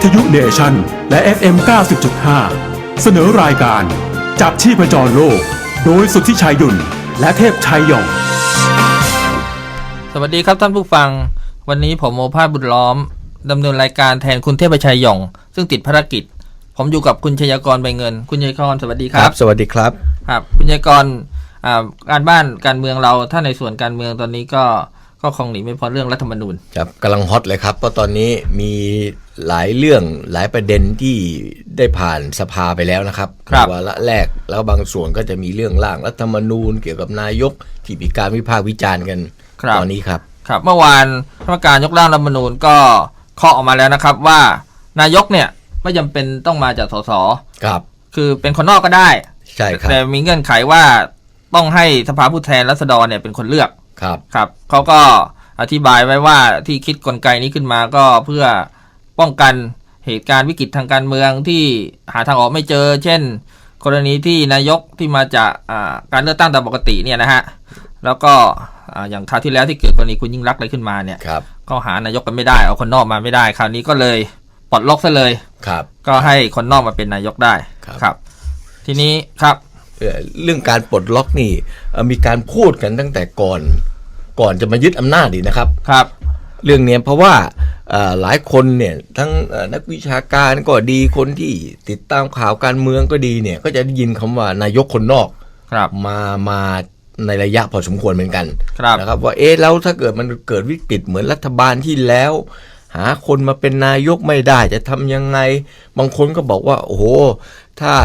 วิทยุเนชันและ FM 90.5 เสนอรายการ จับชีพจรโลก โดยสุทธิชัยหยุ่นและเทพชัยหย่อง สวัสดีครับท่านผู้ฟัง วันนี้ผมโมภาสบุญล้อมดำเนินรายการแทนคุณเทพชัยหย่องซึ่งติดภารกิจ ผมอยู่กับคุณชยากรใบเงิน คุณชยากรสวัสดีคครัรับ บ สวัสดีครับ ครับคุณชยากรอ่าการบ้านการเมืองเราถ้าในส่วนการเมืองตอนนี้ก็ก็คงหนีไม่พ้นเรื่องรัฐธรรมนูญ ครับกำลังฮอตเลยครับ เพราะตอนนี้มี หลายเรื่องหลายประเด็นที่ได้ผ่านสภาไปแล้วนะครับครับวาระแรกแล้วบางส่วนก็จะมีเรื่องร่างรัฐธรรมนูญ เกี่ยวกับนายกที่มีการวิพากษ์วิจารณ์กันครับ ตอนนี้ครับ ครับเมื่อวานคณะกรรมการยกร่างรัฐธรรมนูญก็เคาะออกมาแล้วนะครับว่านายกเนี่ยไม่จำเป็นต้องมาจากสสครับคือเป็นคนนอกก็ได้ ใช่ครับแต่มีเงื่อนไขว่าต้องให้สภาผู้แทนราษฎรเนี่ยเป็นคนเลือกครับ ครับเขาก็อธิบายไว้ว่าที่คิดกลไกนี้ขึ้นมาก็เพื่อ ป้องกันเหตุการณ์วิกฤตทางการเมืองที่หาทางออกไม่เจอ เช่น กรณีที่นายกที่มาจากอ่าการเลือกตั้งตามปกติเนี่ยนะฮะแล้วก็อ่าอย่างคราวที่แล้วที่เกิดกรณีคุณยิ่งรักษณ์อะไรขึ้นมาเนี่ยครับก็หานายกกันไม่ได้เอาคนนอกมาไม่ได้ คราวนี้ก็เลยปลดล็อกซะเลยครับ ก็ให้คนนอกมาเป็นนายกได้ครับครับทีนี้ครับเอ่อเรื่องการปลดล็อกนี่เอ่อมีการพูดกันตั้งแต่ก่อน ก่อนจะมายึดอำนาจดีนะครับครับ เรื่องเนี้ยเพราะว่าเอ่อ หลายคนเนี่ยทั้งเอ่อนักวิชาการก็ดีคนที่ติดตามข่าวการเมืองก็ดีเนี่ยก็จะได้ยินคำว่านายกคนนอกครับมามาในระยะพอสมควรเหมือนกันครับนะครับว่าเอ๊ะแล้วถ้าเกิดมันเกิดวิกฤตเหมือนรัฐบาลที่แล้ว หาคนมาเป็นนายกไม่ได้จะทำยังไง บางคนก็บอกว่า โอ้โห ถ้า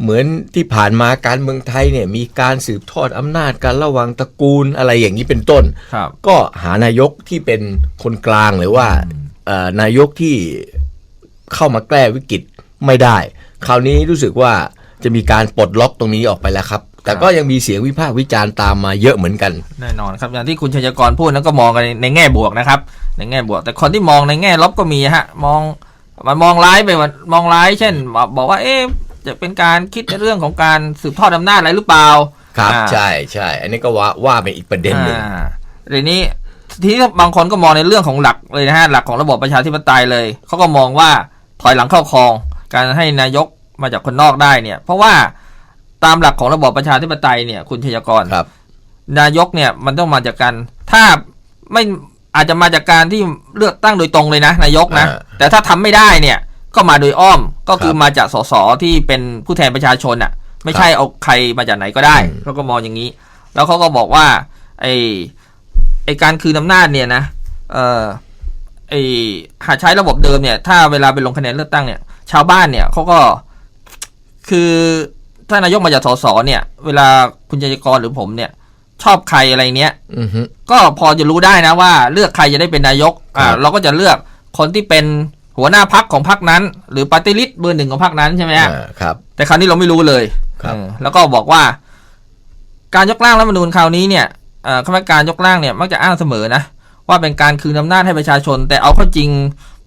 เหมือนที่ผ่านมาการเมืองไทยเนี่ยมีการสืบทอดอำนาจการระหว่างตระกูลอะไรอย่างนี้เป็นต้น ครับ ก็หานายกที่เป็นคนกลางหรือว่าเอ่อนายกที่เข้ามาแก้วิกฤตไม่ได้ คราวนี้รู้สึกว่าจะมีการปลดล็อกตรงนี้ออกไปแล้วครับ แต่ก็ยังมีเสียงวิพากษ์วิจารณ์ตามมาเยอะเหมือนกัน แน่นอนครับอย่างที่คุณชัยกรพูดนั้นก็มองกันในในแง่บวกนะครับ ในแง่บวก แต่คนที่มองในแง่ลบก็มีฮะมองมันมองร้ายไปว่ามองร้ายเช่น บอกว่าเอ๊ะ จะเป็นการคิดในเรื่องของการสืบทอดอำนาจอะไรหรือเปล่าครับอ่าใช่ใช่อันนี้ก็ว่าว่าเป็นอีกประเด็นหนึ่งอ่าทีนี้ทีนี้บางคนก็มองในเรื่องของหลักเลยนะฮะหลักของระบบประชาธิปไตยเลยเขาก็มองว่าถอยหลังเข้าคลอง การให้นายกมาจากคนนอกได้เนี่ย เพราะว่าตามหลักของระบอบประชาธิปไตยเนี่ย คุณชัยกรครับ นายกเนี่ยมันต้องมาจากการถ้าไม่อาจจะมาจากการที่เลือกตั้งโดยตรงเลยนะ นายกนะอ่าแต่ถ้าทำไม่ได้เนี่ย ก็มาโดยอ้อม ก็คือครับมาจากสสที่เป็นผู้แทนประชาชนอะ ไม่ใช่เอาใครมาจากไหนก็ได้อืมเขาก็มองอย่างนี้ แล้วเขาก็บอกว่า ไอไอการคืนอำนาจเนี่ยนะเออไอหากใช้ระบบเดิมเนี่ย ถ้าเวลาไปลงคะแนนเลือกตั้งเนี่ย ชาวบ้านเนี่ยเขาก็คือถ้านายกมาจากสสเนี่ย เวลาคุณจยกรหรือผมเนี่ย ชอบใครอะไรเนี้ยอือฮึก็พอจะรู้ได้นะว่า เลือกใครจะได้เป็นนายก อ่าครับเราก็จะเลือกคนที่เป็น หัวหน้าพักของพักนั้น หรือปฏิริษเบอร์หนึ่งของพักนั้นใช่ไหมฮะอ่าครับ แต่คราวนี้เราไม่รู้เลยครับเออแล้วก็บอกว่า การยกร่างรัฐธรรมนูญคราวนี้เนี่ยเอ่อคณะกรรมการยกร่างเนี่ยมักจะอ้างเสมอนะว่าเป็นการคืนอำนาจให้ประชาชน แต่เอาเข้าจริง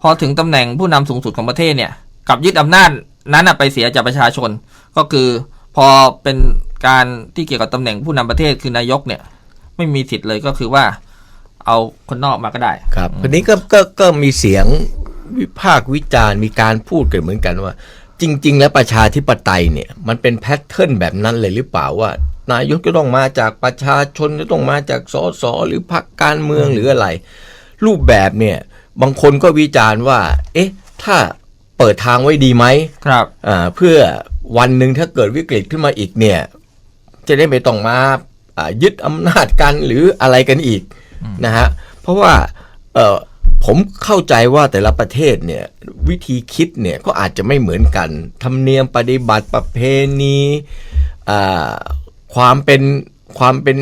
พอถึงตำแหน่งผู้นำสูงสุดของประเทศเนี่ยกลับยึดอำนาจนั้นนะไปเสียจากประชาชน ก็คือพอเป็นการที่เกี่ยวกับตำแหน่งผู้นำประเทศคือนายกเนี่ย ไม่มีสิทธิ์เลยก็คือว่า เอาคนนอกมาก็ได้ ครับทีนี้ก็ก็ก็มีเสียง วิพากษ์วิจารณ์มีการพูดกันเหมือนกันว่า จริง ๆ แล้วประชาธิปไตยเนี่ย มันเป็นแพทเทิร์นแบบนั้นเลยหรือเปล่าว่า นายกจะต้องมาจากประชาชนจะต้องมาจากสสหรือพรรคการเมืองหรืออะไร รูปแบบเนี่ยบางคนก็วิจารณ์ว่า เอ๊ะ ถ้าเปิดทางไว้ดีไหมครับอ่าเพื่อวันหนึ่งถ้าเกิดวิกฤตขึ้นมาอีกเนี่ยจะได้ไม่ต้องมาอ่ายึดอำนาจกันหรืออะไรกันอีกนะฮะเพราะว่าเออ ผมเข้าใจว่าแต่ละประเทศเนี่ยวิธีคิดเนี่ยก็อาจจะไม่เหมือนกันธรรมเนียมปฏิบัติประเพณีความเป็นความเป็น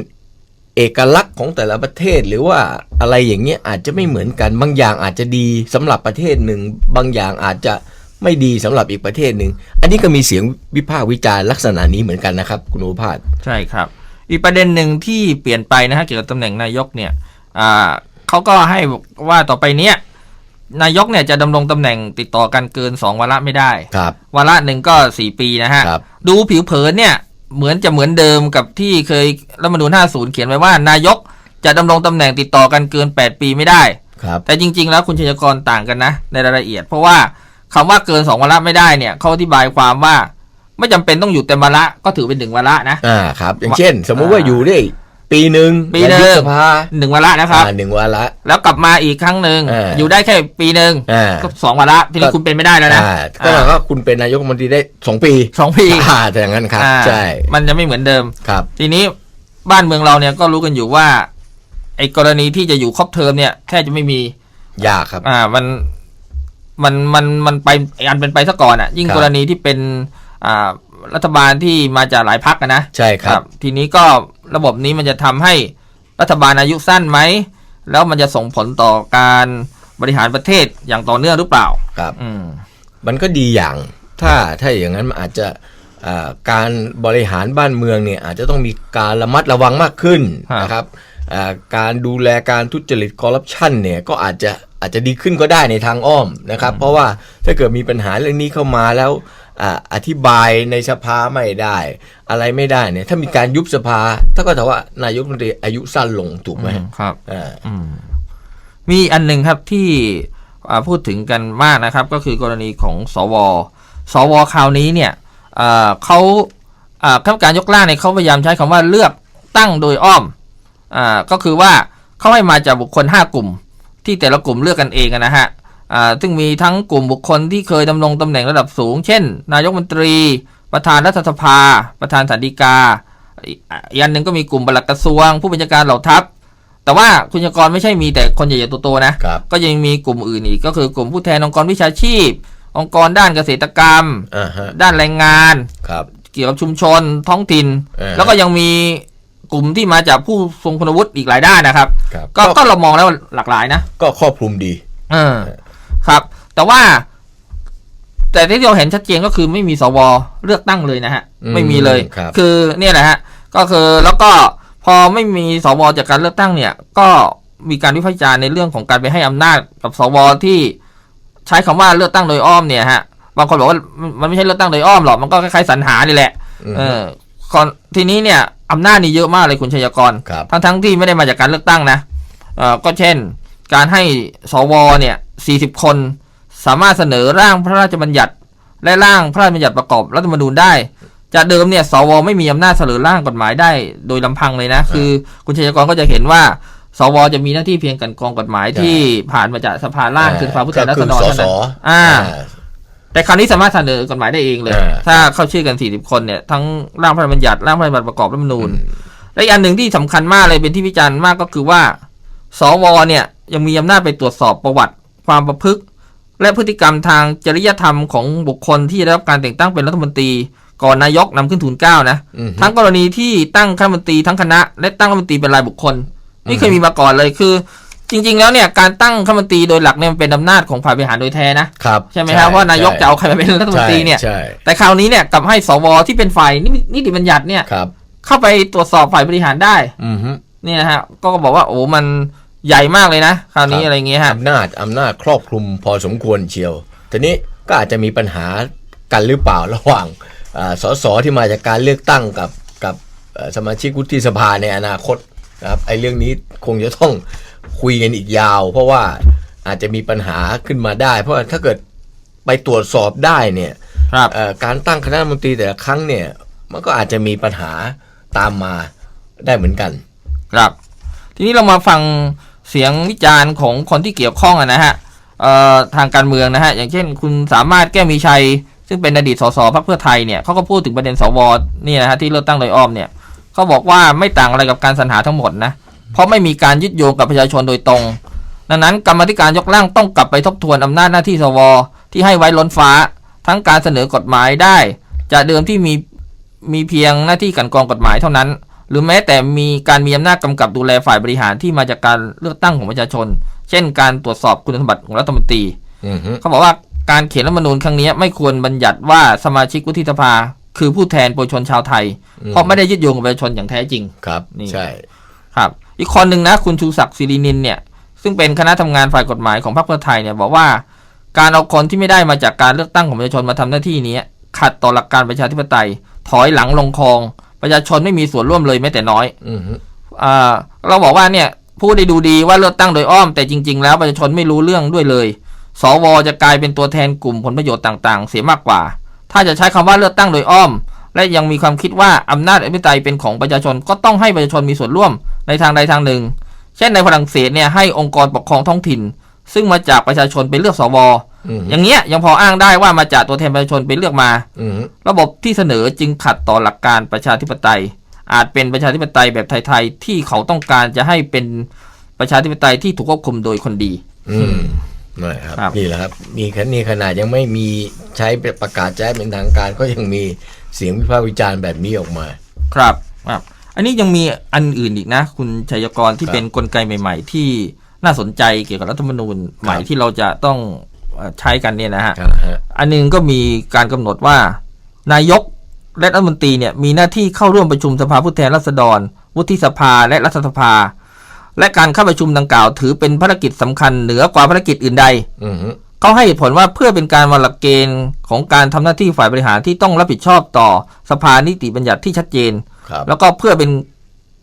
เอกลักษณ์ของแต่ละประเทศหรือว่าอะไรอย่างเงี้ยอาจจะไม่เหมือนกัน บางอย่างอาจจะดีสำหรับประเทศหนึ่ง บางอย่างอาจจะไม่ดีสำหรับอีกประเทศหนึ่ง อันนี้ก็มีเสียงวิพากษ์วิจารณ์ลักษณะนี้เหมือนกันนะครับ คุณโอภาสใช่ครับ อีกประเด็นหนึ่งที่เปลี่ยนไปนะฮะเกี่ยวกับตำแหน่งนายกเนี่ยอ่า เขาก็ให้ว่าต่อไปเนี้ยนายกเนี่ยจะดำรงตำแหน่งติดต่อกันเกินสองวาระไม่ได้ครับวาระหนึ่งก็สี่ปีนะฮะครับดูผิวเผินเนี่ยเหมือนจะเหมือนเดิมกับที่เคยรัฐธรรมนูญ50 เขียนไว้ว่านายกจะดำรงตำแหน่งติดต่อกันเกิน 8 ปีไม่ได้ครับแต่จริง ๆ แล้วคุณชัยกรต่างกันนะ ในรายละเอียด เพราะว่าคำว่าเกินสองวาระไม่ได้เนี่ยเขาอธิบายความว่า ไม่จำเป็นต้องอยู่เต็มวาระก็ถือเป็นหนึ่งวาระนะอ่าครับ อย่างเช่น สมมุติว่าอยู่ได้ ปีหนึ่งปีหนึ่ง และยุบสภาหนึ่งวาระนะครับ อ่าหนึ่งวาระ แล้วกลับมาอีกครั้งหนึ่งเออออยู่ได้แค่ปีหนึ่งอ่า ก็สองวาระทีนี้ก็ คุณเป็นไม่ได้แล้วนะอ่าก็หมายความว่าคุณเป็นนายกรัฐมนตรีได้สองปีสองปีอ่าแต่อย่างนั้นครับ อ่าใช่มันจะไม่เหมือนเดิม ครับ ทีนี้บ้านเมืองเราเนี่ยก็รู้กันอยู่ว่า ไอ้กรณีที่จะอยู่ครบเทอมเนี่ยแทบจะไม่มี ยากครับ อ่ามันมันมันมันไปอันเป็นไปซะก่อนอะ ยิ่งครับ กรณีที่เป็นอ่ารัฐบาลที่มาจากหลายพักนะใช่ครับ ทีนี้ก็ ระบบนี้มันจะทำให้รัฐบาลอายุสั้นไหม แล้วมันจะส่งผลต่อการบริหารประเทศอย่างต่อเนื่องหรือเปล่า ครับ อืมมันก็ดีอย่าง ถ้าถ้าอย่างนั้นมันอาจจะอ่าการบริหารบ้านเมืองเนี่ย อาจจะต้องมีการระมัดระวังมากขึ้นครับนะครับอ่าการดูแลการทุจริตคอร์รัปชันเนี่ยก็อาจจะอาจจะดีขึ้นก็ได้ในทางอ้อมนะครับ เพราะว่าถ้าเกิดมีปัญหาเรื่องนี้เข้ามาแล้ว อ่าอธิบายในสภาไม่ได้ อะไรไม่ได้เนี่ย ถ้ามีการยุบสภาถ้าก็ถือว่านายกรัฐมนตรีอายุสั้นลงถูกไหมอืมครับอ่าอืมมีอันหนึ่งครับที่อ่าพูดถึงกันมากนะครับ ก็คือกรณีของสว สวคราวนี้เนี่ยอ่าเขาอ่าข้าการยกร่างเนี่ยเขาพยายามใช้คำว่าเลือกตั้งโดยอ้อมอ่าก็คือว่าเขาให้มาจากบุคคล 5 กลุ่ม ที่แต่ละกลุ่มเลือกกันเองอะนะฮะอ่า ซึ่งมีทั้งกลุ่มบุคคลที่เคยดำรงตำแหน่งระดับสูง เช่น นายกรัฐมนตรี ประธานรัฐสภา ประธานสันติกาอีกอีกอันหนึ่งก็มีกลุ่มปลัดกระทรวง ผู้บัญชาการเหล่าทัพ แต่ว่าคุณยากรไม่ใช่มีแต่คนใหญ่ๆโตๆนะครับก็ยังมีกลุ่มอื่นอีก ก็คือกลุ่มผู้แทนองค์กรวิชาชีพ องค์กรด้านเกษตรกรรมอ่าฮะด้านแรงงานครับเกี่ยวกับชุมชนท้องถิ่นเออแล้วก็ยังมีกลุ่มที่มาจากผู้ทรงคุณวุฒิอีกหลายด้านนะครับครับก็ก็ก็เรามองแล้วหลากหลายนะ ก็ครอบคลุมดี เออ ครับ แต่ว่า แต่ที่เราเห็นชัดเจนก็คือไม่มีสวเลือกตั้งเลยนะฮะอืมไม่มีเลยครับอเนี่ยแหละฮะ ก็คือแล้วก็พอไม่มีสวจากการเลือกตั้งเนี่ย ก็มีการวิพากษ์วิจารณ์ในเรื่องของการไปให้อำนาจกับสวที่ใช้คำว่าเลือกตั้งโดยอ้อมเนี่ยฮะบางคนบอกว่ามันมันไม่ใช่เลือกตั้งโดยอ้อมหรอกมันก็คล้ายๆสรรหานี่แหละอืมเออก่อนทีนี้เนี่ยอำนาจนี่เยอะมากเลยคุณชัยกรครับทั้งทั้งๆที่ไม่ได้มาจากการเลือกตั้งนะเอ่อก็เช่น การให้สวเนี่ย 40 คน สามารถเสนอร่างพระราชบัญญัติและร่างพระราชบัญญัติประกอบรัฐธรรมนูญได้ จากเดิมเนี่ยสวไม่มีอำนาจเสนอร่างกฎหมายได้โดยลำพังเลยนะ คือคุณชัยกรก็จะเห็นว่าสวจะมีหน้าที่เพียงกลันกรองกฎหมายที่ผ่านมาจากสภาล่างคือสภาผู้แทนราษฎรก็คือเท่านั้นสสอ่าอ่า แต่คราวนี้สามารถเสนอกฎหมายได้เองเลยอ่าถ้าเข้าชื่อกัน 40 คนเนี่ยทั้งร่างพระราชบัญญัติร่างพระราชบัญญัติประกอบรัฐธรรมนูญและอีกอันหนึ่งที่สำคัญมากเลยเป็นที่วิจารณ์มากก็คือว่า สวเนี่ยยังมีอำนาจไปตรวจสอบประวัติ ความประพฤติและพฤติกรรมทางจริยธรรมของบุคคลที่ได้รับการแต่งตั้งเป็นรัฐมนตรี ก่อนนายกนำขึ้นทูลเกล้านะอืมทั้งกรณีที่ตั้งคณะรัฐมนตรีทั้งคณะ และตั้งรัฐมนตรีเป็นรายบุคคลไม่เคยมีมาก่อนเลยคือ จริง ๆ แล้วเนี่ยการตั้งคณะรัฐมนตรีโดยหลักเนี่ยมันเป็นอำนาจของฝ่ายบริหารโดยแท้นะครับใช่ไหมครับว่านายกจะเอาใครมาเป็นรัฐมนตรีเนี่ยใช่แต่คราวนี้เนี่ยกลับให้สวที่เป็นฝ่ายนินิติบัญญัติเนี่ยครับเข้าไปตรวจสอบฝ่ายบริหารได้อืมฮึเนี่ยนะฮะก็บอกว่าโอ้มัน ใหญ่มากเลยนะ คราวนี้ครับอะไรเงี้ยฮะอำนาจอำนาจครอบคลุมพอสมควรเชียว ทีนี้ก็อาจจะมีปัญหากันหรือเปล่าระหว่างอ่าสสที่มาจากการเลือกตั้งกับกับเอ่อสมาชิกวุฒิสภาในอนาคตนะครับไอ้เรื่องนี้คงจะต้องคุยกันอีกยาว เพราะว่าอาจจะมีปัญหาขึ้นมาได้ เพราะว่าถ้าเกิดไปตรวจสอบได้เนี่ยครับเอ่อการตั้งคณะรัฐมนตรีแต่ละครั้งเนี่ยมันก็อาจจะมีปัญหาตามมาได้เหมือนกัน ครับ ทีนี้เรามาฟัง เสียงวิจารณ์ของคนที่เกี่ยวข้องนะฮะทางการเมืองนะฮะอย่างเช่น คุณสามารถแก้วมีชัย ซึ่งเป็นอดีตสสพรรคเพื่อไทยเนี่ยเขาก็พูดถึงประเด็นสวนี่นะฮะที่เลือกตั้งโดยอ้อมเนี่ยเขาบอกว่าไม่ต่างอะไรกับการสรรหาทั้งหมดนะเพราะไม่มีการยึดโยงกับประชาชนโดยตรง ดังนั้นกรรมธิการยกร่างต้องกลับไปทบทวนอำนาจหน้าที่สวที่ให้ไว้ล้นฟ้า ทั้งการเสนอกฎหมายได้จากเดิมที่มีมีเพียงหน้าที่กันกรองกฎหมายเท่านั้น หรือแม้แต่มีการมีอำนาจกำกับดูแลฝ่ายบริหารที่มาจากการเลือกตั้งของประชาชน เช่น การตรวจสอบคุณสมบัติของรัฐมนตรีอือฮึเขาบอกว่าการเขียนรัฐธรรมนูญครั้งนี้ไม่ควรบัญญัติว่าสมาชิกวุฒิสภา คือผู้แทนปวงชนชาวไทย เพราะไม่ได้ยึดโยงกับประชาชนอย่างแท้จริงครับนี่ใช่ครับ อีกคนหนึ่งนะคุณชูศักดิ์ศิรินินเนี่ย ซึ่งเป็นคณะทำงานฝ่ายกฎหมายของพรรคเพื่อไทยเนี่ยบอกว่าการเอาคนที่ไม่ได้มาจากการเลือกตั้งของประชาชนมาทำหน้าที่นี้ขัดต่อหลักการประชาธิปไตย ถอยหลังลงคลอง ประชาชนไม่มีส่วนร่วมเลยแม้แต่น้อยอือฮึอ่าเราบอกว่าเนี่ยผู้ได้ดูดีว่าเลือกตั้งโดยอ้อมแต่จริง ๆ แล้วประชาชนไม่รู้เรื่องด้วยเลย สวจะกลายเป็นตัวแทนกลุ่มผลประโยชน์ต่าง ๆ เสียมากกว่า ถ้าจะใช้คำว่าเลือกตั้งโดยอ้อม และยังมีความคิดว่าอำนาจอธิปไตยเป็นของประชาชนก็ต้องให้ประชาชนมีส่วนร่วมในทางใดทางหนึ่ง เช่นในฝรั่งเศสเนี่ยให้องค์กรปกครองท้องถิ่น ซึ่งมาจากประชาชนไปเลือกสว อืมอย่างเงี้ยยังพออ้างได้ว่ามาจากตัวแทนประชาชนไปเลือกมาอืมระบบที่เสนอจึงขัดต่อหลักการประชาธิปไตย อาจเป็นประชาธิปไตยแบบไทยๆที่เขาต้องการจะให้เป็นประชาธิปไตยที่ถูกควบคุมโดยคนดี อืมนี่ครับครับนี่แหละครับมีแค่นี้ขนาดยังไม่มีใช้ประกาศใช้เป็นทางการก็ยังมีเสียงวิพากษ์วิจารณ์แบบนี้ออกมา ครับครับ อันนี้ยังมีอันอื่นอีกนะ คุณชัยกรที่ครับเป็นนกลไกใหม่ ๆ ที่น่าสนใจเกี่ยวกับรัฐธรรมนูญใหม่ครับที่เราจะต้องเอ่อ ใช้กันเนี่ยนะฮะครับฮะอันหนึงก็มีการกำหนดว่า นายกและรัฐมนตรีเนี่ยมีหน้าที่เข้าร่วมประชุมสภาผู้แทนราษฎร วุฒิสภาและรัฐสภา และการเข้าประชุมดังกล่าว ถือเป็นภารกิจสำคัญเหนือกว่าภารกิจอื่นใดอืมฮึเขาให้เหตุผลว่าเพื่อเป็นการวางหลักเกณฑ์ของการทำหน้าที่ฝ่ายบริหารที่ต้องรับผิดชอบต่อสภานิติบัญญัติที่ชัดเจนครับแล้วก็เพื่อเป็น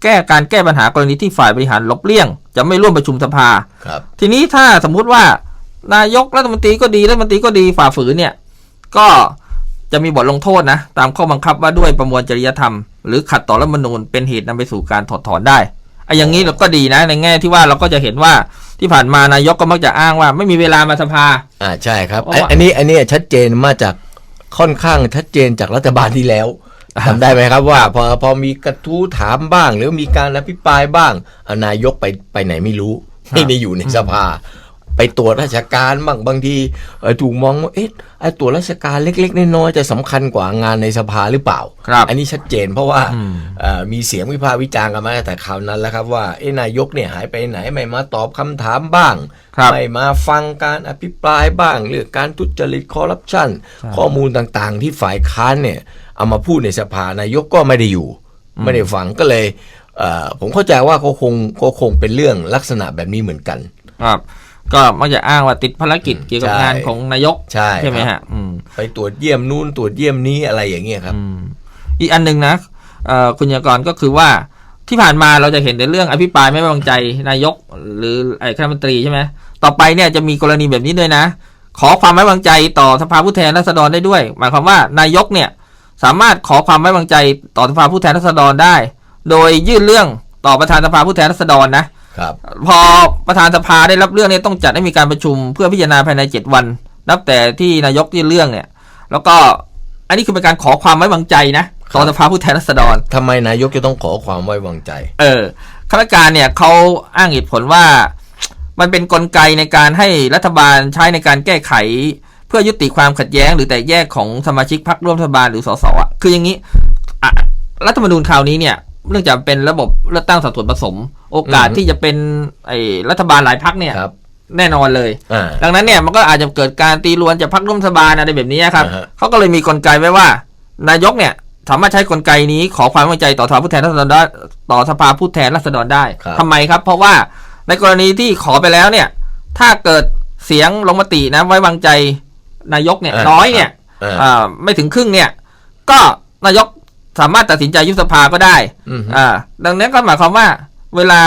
แก้การแก้ปัญหากรณีที่ฝ่ายบริหารหลบเลี่ยง จะไม่ร่วมประชุมสภาครับทีนี้ถ้าสมมุติว่า นายกรัฐมนตรีก็ดีรัฐมนตรีก็ดีฝ่าฝืนเนี่ย ก็จะมีบทลงโทษนะ ตามข้อบังคับว่าด้วยประมวลจริยธรรม หรือขัดต่อรัฐธรรมนูญเป็นเหตุนำไปสู่การถอดถอนได้ไอ้อย่างนี้เราก็ดีนะ ในแง่ที่ว่าเราก็จะเห็นว่าที่ผ่านมานายกก็มักจะอ้างว่า ไม่มีเวลามาสภา อ่าใช่ครับเพราะอันว่าอันนี้อันนี้ชัดเจนมาจากค่อนข้างชัดเจนจากรัฐบาลที่แล้วจำได้ไหมครับว่าพอพอมีกระทู้ถามบ้าง หรือมีการอภิปรายบ้างเอานายกไปไปไหนไม่รู้ไม่ได้อยู่ในสภา ไปตรวจราชการบ้างบางทีเอ่อถูกมองว่าเอ๊ะไอ้ตรวจราชการเล็ก ๆน้อยๆจะสำคัญกว่างานในสภาหรือเปล่าครับอันนี้ชัดเจนเพราะว่าอืมเอ่อมีเสียงวิพากษ์วิจารณ์กันมาตั้งแต่คราวนั้นแล้วครับว่าเอ๊ะนายกเนี่ยหายไปไหนไม่มาตอบคำถามบ้างครับไม่มาฟังการอภิปรายบ้างเรื่องการทุจริตคอร์รัปชันข้อมูลต่างๆ ที่ฝ่ายค้านเนี่ยเอามาพูดในสภานายกก็ไม่ได้อยู่ ไม่ได้ฟังก็เลยเอ่อผมเข้าใจว่าก็คงก็คงเป็นเรื่องลักษณะแบบนี้เหมือนกัน ครับ ก็มักจะอ้างว่าติดภารกิจเกี่ยวกับใช่งานของนายกใช่ไหมครัฮะบอืมไปตรวจเยี่ยมนู่นตรวจเยี่ยมนี้อะไรอย่างเงี้ยครับอืมอีกอันหนึ่งนะเอ่อคุณยากรก็คือว่าที่ผ่านมาเราจะเห็นในเรื่องอภิปรายไม่ไว้วางใจนายกหรือไอ้คณะรัฐมนตรีใช่ไหมต่อไปเนี่ยจะมีกรณีแบบนี้ด้วยนะ ขอความไว้วางใจต่อสภาผู้แทนราษฎรได้ด้วย หมายความว่านายกเนี่ยสามารถขอความไว้วางใจต่อสภาผู้แทนราษฎรได้ โดยยื่นเรื่องต่อประธานสภาผู้แทนราษฎรนะ ครับพอประธานสภาได้รับเรื่องเนี่ยต้องจัดให้มีการประชุมเพื่อพิจารณาภายในเจ็ดวัน นับแต่ที่นายกยื่นเรื่องเนี่ย แล้วก็อันนี้คือเป็นการขอความไว้วางใจนะต่อสภาผู้แทนราษฎรทำไมนายกจะต้องขอความไว้วางใจ เออข้าราชการเนี่ยเขาอ้างเหตุผลว่า มันเป็นกลไกในการให้รัฐบาลใช้ในการแก้ไข เพื่อยุติความขัดแย้ง หรือแตกแยกของสมาชิกพรรคร่วมรัฐบาลหรือสสอะคืออย่างนี้อะรัฐธรรมนูญคราวนี้เนี่ย เนื่องจากเป็นระบบเลือกตั้งสัดส่วนผสม โอกาสอืมที่จะเป็นไอ้รัฐบาลหลายพรรคเนี่ยครับ แน่นอนเลยอ่าดังนั้นเนี่ยมันก็อาจจะเกิดการตีรวนจากพรรคร่วมรัฐบาลอะไรแบบนี้ครับอ่าฮะเขาก็เลยมีกลไกไว้ว่า นายกเนี่ยสามารถใช้กลไกนี้ขอความไว้วางใจต่อสภาผู้แทนราษฎรได้ต่อสภาผู้แทนราษฎรได้ครับทำไมครับ เพราะว่าในกรณีที่ขอไปแล้วเนี่ย ถ้าเกิดเสียงลงมตินะไว้วางใจนายกเนี่ยน้อยเนี่ยอ่าอ่าไม่ถึงครึ่งเนี่ย ก็นายก สามารถตัดสินใจยุบสภาก็ได้อืมอ่า ดังนั้นก็หมายความว่า เวลา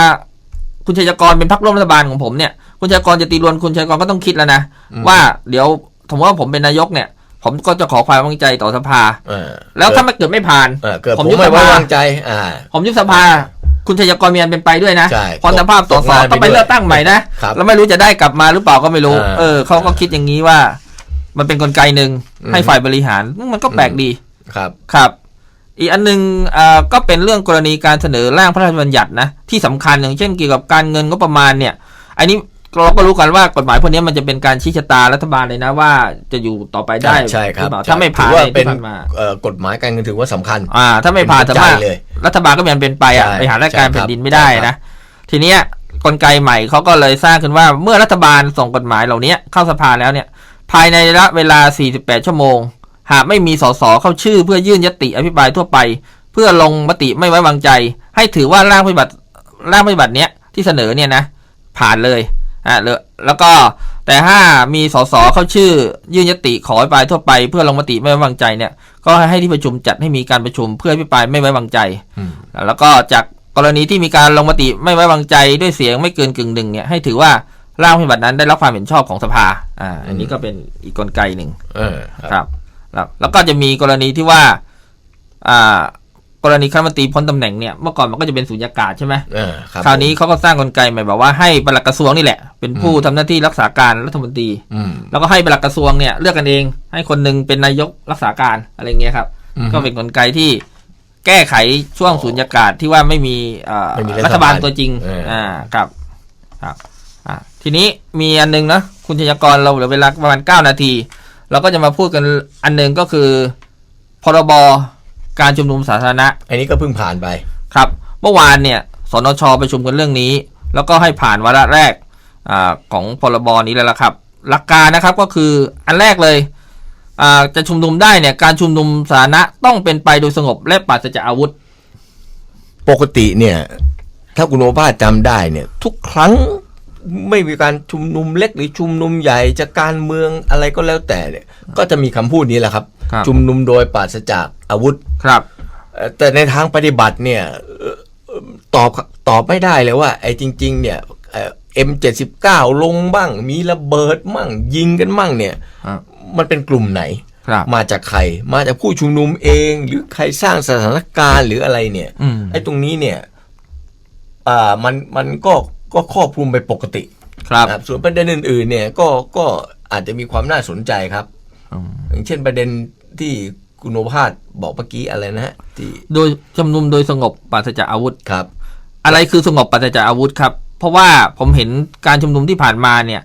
คุณชัยกรเป็นพรรคร่วมรัฐบาลของผมเนี่ย คุณชัยกรจะตีรวนคุณชัยกรก็ต้องคิดแล้วนะ ว่าเดี๋ยวสมมติว่าผมเป็นนายกเนี่ย ผมก็จะขอความไว้วางใจต่อสภาอ่าแล้วถ้ามันเกิดไม่ผ่านเออเกิดผผมมยุบไม่ไว้สภาวางใจอ่าผมยุบสภา คุณชัยกรมีอันเป็นไปด้วยนะใช่เพราะสภาพสตสกงานไปต้องไปด้วยเลือกตั้งใหม่นะครับแล้วไม่รู้จะได้กลับมาหรือเปล่าก็ไม่รู้อ่าเออเขาก็คิดอย่างนี้ว่า มันเป็นกลไกหนึ่งอืมให้ฝ่ายบริหารมันก็แปลกดีครับครับ อีกอันหนึ่งเอ่อก็เป็นเรื่องกรณีการเสนอร่างพระราชบัญญัตินะที่สำคัญอย่างเช่นเกี่ยวกับการเงินงบประมาณเนี่ยอันนี้เราก็รู้กันว่ากฎหมายพวกนี้มันจะเป็นการชี้ชะตารัฐบาลเลยนะว่าจะอยู่ต่อไปได้ใช่ครับหอเปล่าถ้าไม่ผ่านถือว่าเนี่ยเป็นที่ผ่านมาเอ่อกฎหมายการเงินถือว่าสำคัญอ่าถ้าไม่ผ่านเป็นสามารถปัจจัยเลยรัฐบาลก็มีอันเป็นไปอะใช่บริหารราชการใช่ครับแผ่นดินไม่ได้ใช่ครันะบทีเนี้ยกลไกใหม่เขาก็เลยสร้างขึ้นว่าเมื่อรัฐบาลส่งกฎหมายเหล่านี้เข้าสภาแล้วเนี่ยภายในระยะเวลา 48 ชั่วโมง หากไม่มีสสเข้าชื่อเพื่อยื่นยติอภิปรายทั่วไป เพื่อลงมติไม่ไว้วางใจ ให้ถือว่าร่างปฏิบัติร่างปฏิบัติเนี้ยที่เสนอเนี่ยนะผ่านเลยอ่าแล้วแล้วก็แต่ถ้ามีสสเข้าชื่อ ยื่นยติขออภิปรายทั่วไปเพื่อลงมติไม่ไว้วางใจเนี่ย ก็ให้ที่ประชุมจัดให้มีการประชุมเพื่ออภิปรายไม่ไว้วางใจอืมแล้วก็จากกรณีที่มีการลงมติไม่ไว้วางใจด้วยเสียงไม่เกินกึ่งหนึ่งเนี่ยให้ถือว่าร่างปฏิบัตินั้นได้รับความเห็นชอบของสภาอ่าอันนี้ก็เป็นอีกกลไกหนึ่งเออครับครับ แล้วแล้วก็จะมีกรณีที่ว่า อ่ากรณีข้าราชการพ้นตำแหน่งเนี่ยเมื่อก่อนมันก็จะเป็นสุญญากาศใช่ไหมเออครับคราวนี้เขาก็สร้างกลไกใหม่แบบว่าให้ปลัดกระทรวงนี่แหละ เป็นผู้ทำหน้าที่รักษาการรัฐมนตรีอืมแล้วก็ให้ปลัดกระทรวงเนี่ยเลือกกันเอง ให้คนหนึ่งเป็นนายกรักษาการอะไรเงี้ยครับอืมก็เป็นกลไกที่แก้ไขช่วงสุญญากาศที่ว่าไม่มีเอ่อไม่มีรัรัฐฐบาบาลลตัวจริงเอออ่อ่าครับครับ อ่าทีนี้มีอันหนึงนะคุณชยากรเราเหลือเวลาประมาณเก้านาที เราก็จะมาพูดกันอันหนึ่งก็คือพรบการชุมนุมสาธารณะ อันนี้ก็เพิ่งผ่านไปครับ เมื่อวานเนี่ยสนชประชุมกันเรื่องนี้ แล้วก็ให้ผ่านวาระแรกอาของพรบนี้แล้วละครับ หลักการนะครับก็คืออันแรกเลยอ่าจะชุมนุมได้เนี่ยการชุมนุมสาธารณะต้องเป็นไปโดยสงบและปราศจากอาวุธ ปกติเนี่ย ถ้าคุณโอภาสจำได้เนี่ย ทุกครั้ง ไม่มีการชุมนุมเล็กหรือชุมนุมใหญ่จะการเมืองอะไรก็แล้วแต่เนี่ย ก็จะมีคำพูดนี้แหละครับ ครับ ชุมนุมโดยปราศจากอาวุธ ครับ เอ่อแต่ในทางปฏิบัติเนี่ยเอ่อเอ่อตอบตอบไม่ได้เลยว่าไอ้จริง ๆ เนี่ยเอ็มเจ็ดสิบเก้าลงบ้าง มีระเบิดมั่งยิงกันมั่งเนี่ย ครับ มันเป็นกลุ่มไหน ครับ มาจากใคร มาจากผู้ชุมนุมเอง หรือใครสร้างสถานการณ์หรืออะไรเนี่ยอืม ไอ้ตรงนี้เนี่ยอ่ามันมันก็ ก็ครอบคลุมไปปกติครับนะครับ ส่วนประเด็นอื่นๆเนี่ยก็ก็อาจจะมีความน่าสนใจครับ อืมอย่างเช่นประเด็นที่คุณโอภาสบอกเมื่อกี้อะไรนะฮะที่โดยชุมนุมโดยสงบปราศจากอาวุธ ครับ อะไรคือสงบปราศจากอาวุธครับ เพราะว่าผมเห็นการชุมนุมที่ผ่านมาเนี่ย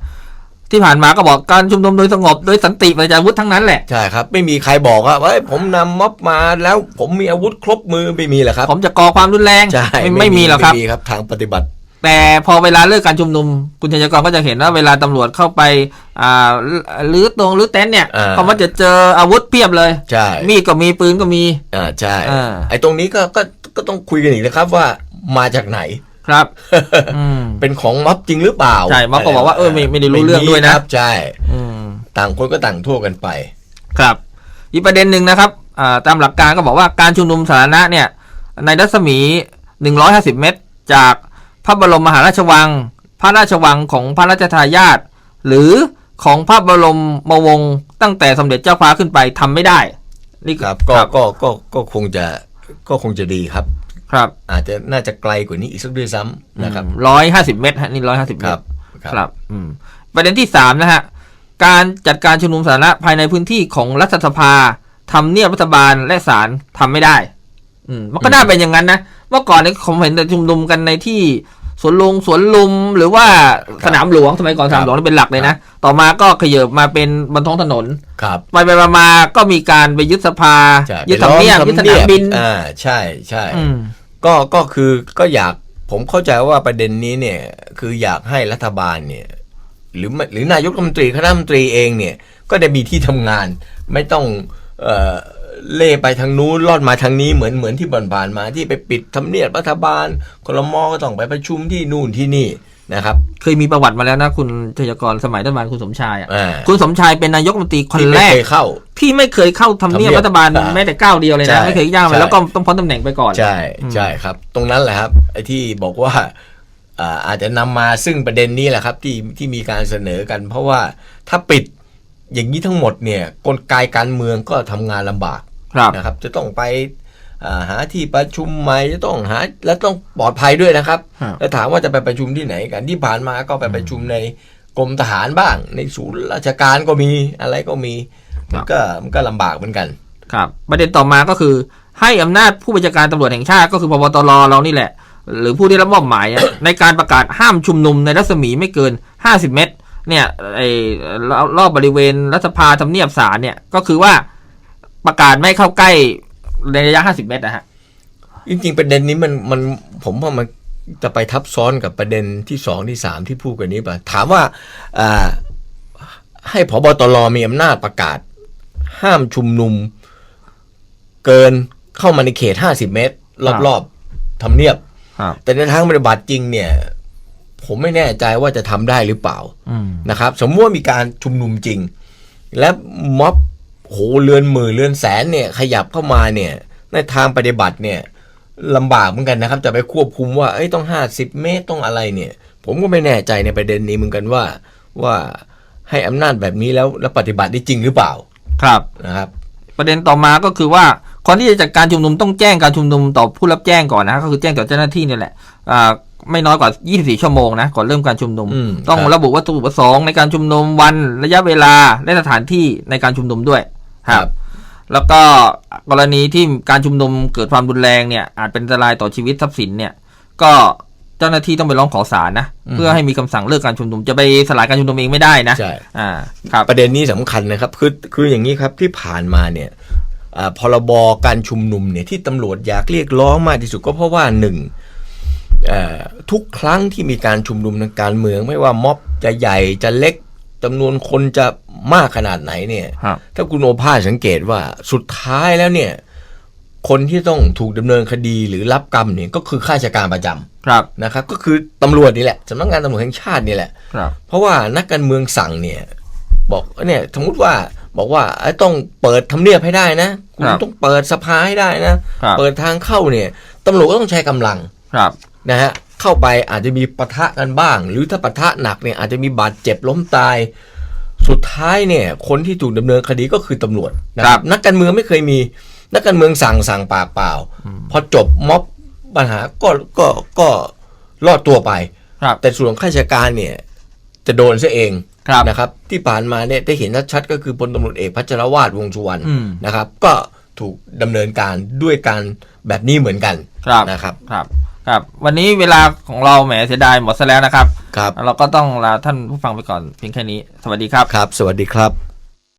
ที่ผ่านมาก็บอกการชุมนุมโดยสงบโดยสันติปราศจากอาวุธทั้งนั้นแหละ ใช่ครับ ไม่มีใครบอกว่าเฮ้ยผมนำม็อบมาแล้วผมมีอาวุธครบมือไม่มีหรอกครับผมจะก่อความรุนแรงใช่ไม่ไม่มีหรอกครับ ไม่มีครับทางปฏิบัติ แต่พอเวลาเลิกการชุมนุม คุณชัยกรก็จะเห็นว่าเวลาตำรวจเข้าไปอ่าหรือตรงหรือเต็นท์เนี่ยอ่าเขาก็จะเจออาวุธเพียบเลยใช่มีดก็มีปืนก็มีอ่าใช่อ่าไอ้ตรงนี้ก็ก็ก็ต้องคุยกันอีกนะครับว่ามาจากไหนครับอืมเป็นของม็อบจริงหรือเปล่าใช่ม็อบก็บอกว่าเออไม่ไม่ได้รู้เรื่องด้วยนะไม่มีคบใช่อืมต่างคนก็ต่างโทษกันไป ครับ อีกประเด็นหนึ่งนะครับอ่าตามหลักการก็บอกว่าการชุมนุมสาธารณะเนี่ย ในรัศมี 150 เมตรจากพ ระบรมมหาราชวัง พระราชวังของพระราชทายาทหรือของพระบรมมวงศ์ตั้งแต่สมเด็จเจ้าฟ้าขึ้นไปทำไม่ได้ นี่ครับก็ก็ก็ก็คงจะก็คงจะดีครับ ครับ อาจจะน่าจะไกลกว่านี้อีกสักด้วยซ้ำนะครับร้อยห้าสิบเมตรฮะนี่ร้อยห้าสิบเมครัตบรครับ อืม ประเด็นที่สามนะฮะการจัดการชุมนุมสาธารณะภายในพื้นที่ของรัฐสภาทำเนียบรัฐบาลและศาลทำไม่ได้ อืมมันก็น่าเป็นอย่างนั้นนะเมื่อก่อนเนี่ยผมเห็นแต่ชุมนุมกันในที่ สวนลุงสวนลุมหรือว่าสนามหลวงสมัยก่อนสนามหลวงนี่เป็นหลักเลยนะ ต่อมาก็ขยับมาเป็นบนท้องถนนครับไปไปมามาก็มีการไปยึดสภาใช่ยึดทำเนียบไปล้อยึดสนามบินอ่าใช่ใช่อืมก็ก็คือก็อยากผมเข้าใจว่าประเด็นนี้เนี่ย คืออยากให้รัฐบาลเนี่ย หรือไม่หรือนายกรัฐมนตรีคณะรัฐมนตรีเองเนี่ย ก็ได้มีที่ทำงานไม่ต้องเอ่อ เล่ไปทางนู้นลอดมาทางนี้เหมือนเหมือนที่ผ่านๆมาที่ไปปิดทำเนียบรัฐบาลคลมก็ต้องไปประชุมที่นู่นที่นี่นะครับ เคยมีประวัติมาแล้วนะคุณชยกรสมัยรัฐบาลคุณสมชายอะอ่า คุณสมชายเป็นนายกรัฐมนตรีคนที่แรไม่ก เคยเข้า ที่ไม่เคยเข้าทำเนียบทำเนียบรัฐบาลอ่าแม้แต่ก้าวเดียวเลยใช่นะไม่เคยย่างไปใช่แล้วก็ต้องพ้นตำแหน่งไปก่อน ใช่ใช่ครับ ตรงนั้นแหละครับ ไอ้ที่บอกว่าอ่าอาจจะนำมาซึ่งประเด็นนี้แหละครับที่ที่มีการเสนอกัน เพราะว่าถ้าปิดอย่างนี้ทั้งหมดเนี่ยกลไกการเมืองก็ทำงานลำบากครับ นะครับ จะต้องไปอ่าหาที่ประชุมใหม่จะต้องหา และต้องปลอดภัยด้วยนะครับครับ แล้วถามว่าจะไปประชุมที่ไหนกันที่ผ่านมาก็ไปประชุมในกรมทหารบ้าง ในศูนย์ราชการก็มีอะไรก็มีมันก็มันก็ลำบากเหมือนกัน ครับ ประเด็นต่อมาก็คือ ให้อำนาจผู้บัญชาการตำรวจแห่งชาติก็คือพบตรเรานี่แหละ หรือผู้ที่รับมอบหมายอะในการประกาศห้ามชุมนุมในรัศมีไม่เกิน 50 เมตร เนี่ยไอ้รอบรอบบริเวณรัฐสภาทำเนียบศาลเนี่ยก็คือว่า ประกาศไม่เข้าใกล้ในระยะ 50 เมตรนะฮะ จริงๆประเด็นนี้มันมันผมว่ามันจะไปทับซ้อนกับประเด็นที่สองที่สามที่พูดกันนี้ป่ะ ถามว่าอ่าให้พบตรมีอำนาจประกาศ ห้ามชุมนุม เกินเข้ามาในเขต 50 เมตร รอบๆทำเนียบครับแต่ในทางปฏิบัติจริงเนี่ย ผมไม่แน่ใจว่าจะทำได้หรือเปล่าอืมนะครับ สมมติว่ามีการชุมนุมจริง และม็อบ โหเรือนหมื่นเรือนแสนเนี่ยขยับเข้ามาเนี่ยในทางปฏิบัติเนี่ยลำบากเหมือนกันนะครับ จะไปควบคุมว่าเอ้ยต้อง 50 เมตรต้องอะไรเนี่ยผมผมก็ไม่แน่ใจในประเด็นนี้เหมือนกันว่าว่าให้อำนาจแบบนี้แล้วแล้วปฏิบัติได้จริงหรือเปล่าครับนะครับ ประเด็นต่อมาก็คือว่าคนที่จะจัดการชุมนุมต้องแจ้งการชุมนุมต่อผู้รับแจ้งก่อนนะก็คือแจ้งต่อเจ้าหน้าที่นี่แหละอ่าไม่น้อยกว่า 24 ชั่วโมงนะ ก่อนเริ่มการชุมนุมอืมต้องครับระบุวัตถุประสงค์ในการชุมนุมวัน ระยะเวลา และสถานที่ในการชุมนุมด้วย ครับ แล้วก็กรณีที่การชุมนุมเกิดความรุนแรงเนี่ย อาจเป็นอันตรายต่อชีวิตทรัพย์สินเนี่ย ก็เจ้าหน้าที่ต้องไปร้องขอศาลนะอืมเพื่อให้มีคำสั่งเลิกการชุมนุมจะไปสลายการชุมนุมเองไม่ได้นะใช่อ่าครับประเด็นนี้สำคัญนะครับคือคืออย่างนี้ครับที่ผ่านมาเนี่ยอ่าพรบการชุมนุมเนี่ยที่ตำรวจอยากเรียกร้องมากที่สุดก็เพราะว่าหนึ่งเอ่อทุกครั้งที่มีการชุมนุมทางการเมือง ไม่ว่าม็อบจะใหญ่จะเล็ก จำนวนคนจะมากขนาดไหนเนี่ย ครับ ถ้าคุณโอภาสสังเกตว่าสุดท้ายแล้วเนี่ย คนที่ต้องถูกดำเนินคดีหรือรับกรรมเนี่ยก็คือข้าราชการประจำครับ นะครับ ก็คือตำรวจนี่แหละสำนักงานตำรวจแห่งชาตินี่แหละ ครับ เพราะว่านักการเมืองสั่งเนี่ย บอกเนี่ยสมมติว่าบอกว่าไอ้ต้องเปิดทำเนียบให้ได้นะ คุณครับต้องเปิดสภาให้ได้นะ ครับ เปิดทางเข้าเนี่ยตำรวจก็ต้องใช้กำลังครับ นะฮะ เข้าไปอาจจะมีปะทะกันบ้าง หรือถ้าปะทะหนักเนี่ยอาจจะมีบาดเจ็บล้มตาย สุดท้ายเนี่ย คนที่ถูกดำเนินคดีก็คือตำรวจนะคครัรับบนักการเมืองไม่เคยมีนักการเมืองสั่งสั่งปากเปล่า พอจบม็อบปัญหาก็ก็ก็รอดตัวไป ครับ แต่ส่วนข้าราชการเนี่ย จะโดนซะเองครับ นะครับ ที่ผ่านมาเนี่ยได้เห็นชัดๆก็คือพลตำรวจเอกพัชรวาทวงษ์สุวรรณอืม นะครับ ก็ถูกดำเนินการด้วยการแบบนี้เหมือนกันครับนะครับ ครับ ครับ วันนี้เวลาของเราแหมเสียดายหมดซะแล้วนะครับ ครับ เราก็ต้องลาท่านผู้ฟังไปก่อนเพียงแค่นี้ สวัสดีครับ ครับ สวัสดีครับ